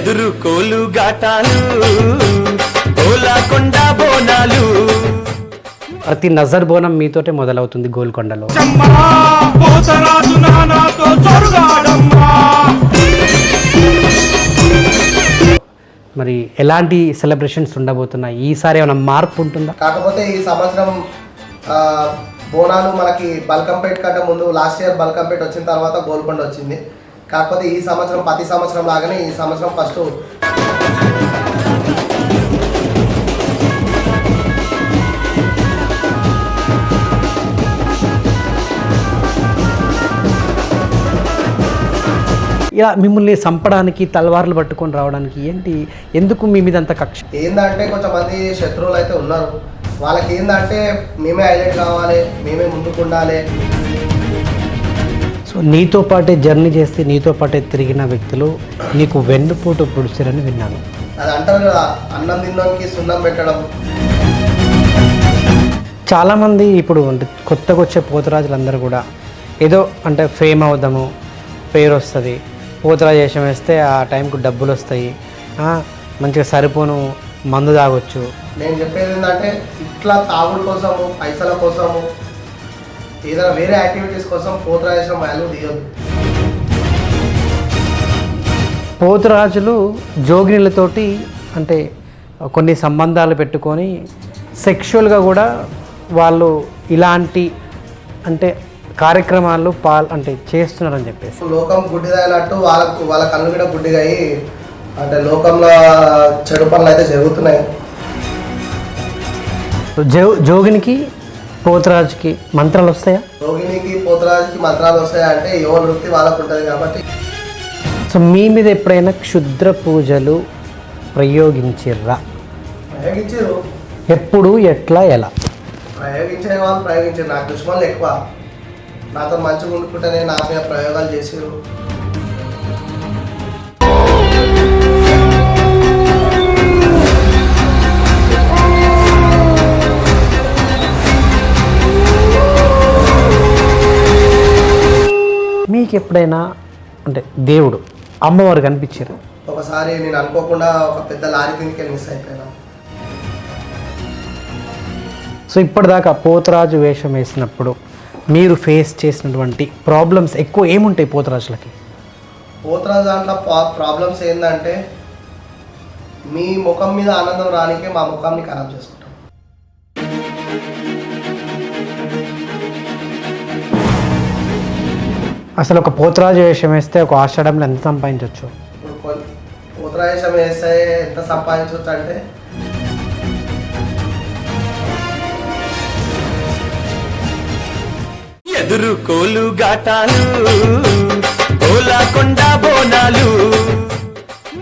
ఎదురు కోలు గాటాలు కోలాకొండ బోనాలు. ప్రతి నజర్ బోనం మీతోటే మొదలవుతుంది గోల్కొండలో. మరి ఎలాంటి సెలబ్రేషన్స్ ఉండబోతున్నాయి? ఈసారి ఏమైనా మార్పు ఉంటుందా? కాకపోతే ఈ సంవత్సరం బోనాలు మనకి బల్కంపేట్ కంటే ముందు లాస్ట్ ఇయర్ బల్కంపేట్ వచ్చిన తర్వాత గోల్కొండ వచ్చింది. కాకపోతే ఈ సంవత్సరం ప్రతి సంవత్సరం లాగానే ఈ సంవత్సరం ఫస్ట్ ఇలా మిమ్మల్ని చంపడానికి తలవార్లు పట్టుకొని రావడానికి ఏంటి? ఎందుకు మీ మీద అంత కక్ష? ఏందంటే కొంచెం మంది శత్రువులు అయితే ఉన్నారు. వాళ్ళకి ఏందంటే మేమే హైలైట్ కావాలి మేమే ముందుకు ఉండాలి. సో నీతో పాటే జర్నీ చేస్తే నీతో పాటే తిరిగిన వ్యక్తులు నీకు వెన్నుపోటు పొడిచారని విన్నాను. అది అంటారు కదా అన్నం తిన్నోనికి సున్నం పెట్టడం. చాలామంది ఇప్పుడు అంటే కొత్తగా వచ్చే పోతురాజులందరూ కూడా ఏదో అంటే ఫేమ్ అవుదాము పేరు వస్తుంది. పోతురాజు వేషం వేస్తే ఆ టైంకు డబ్బులు వస్తాయి. మంచిగా సరిపోను మందు తాగొచ్చు. నేను చెప్పేది ఏంటంటే ఇట్లా తాగుడు కోసము పైసల కోసము ఏదైనా వేరే యాక్టివిటీస్ కోసం పోతరాజేసిన వాల్యూ తీయొద్దు. పోతురాజులు జోగినులతోటి అంటే కొన్ని సంబంధాలు పెట్టుకొని సెక్షువల్గా కూడా వాళ్ళు ఇలాంటి అంటే కార్యక్రమాలు పాల్ అంటే చేస్తున్నారని చెప్పేసి. లోకం గుడ్డిదైనట్టు వాళ్ళకు వాళ్ళ కన్ను కూడా గుడ్డిగా అయ్యి అంటే లోకంలో చెడు పనులు అయితే జరుగుతున్నాయి. జో జోగినికి పోతురాజుకి మంత్రాలు వస్తాయా? రోగిణికి పోతరాజుకి మంత్రాలు వస్తాయంటే ఎవరి వృత్తి వాళ్ళకు ఉంటుంది కాబట్టి. సో మీ మీద ఎప్పుడైనా క్షుద్ర పూజలు ప్రయోగించిర్రా? ప్రయోగించారు ఎప్పుడు ఎట్లా ఎలా? ప్రయోగించే వాళ్ళు ప్రయోగించారు. నాకు దుష్మనులు ఎక్కువ. నాతో మంచిగా ఉండుకుంటేనే నా మీద ప్రయోగాలు చేసారు మీకు ఎప్పుడైనా అంటే దేవుడు అమ్మవారు కనిపించారు. ఒకసారి నేను అనుకోకుండా ఒక పెద్ద లారీ కిందకి మిస్ అయిపోయినా. సో ఇప్పటిదాకా పోతరాజు వేషం వేసినప్పుడు మీరు ఫేస్ చేసినటువంటి ప్రాబ్లమ్స్ ఎక్కువ ఏముంటాయి పోతరాజులకి? పోతరాజు దాంట్లో ప్రాబ్లమ్స్ ఏంటంటే మీ ముఖం మీద ఆనందం రానికే మా ముఖాన్ని ఖరాబ్ చేసుకుంటాం. అసలు ఒక పోతరాజు వేషం వేస్తే ఒక ఆషాఢంలో ఎంత సంపాదించవచ్చు పోతరాజేశం వేస్తే ఎంత సంపాదించవచ్చు అంటే? ఎదురు కోలు గాటాలు కోలాకొండ బోనాలు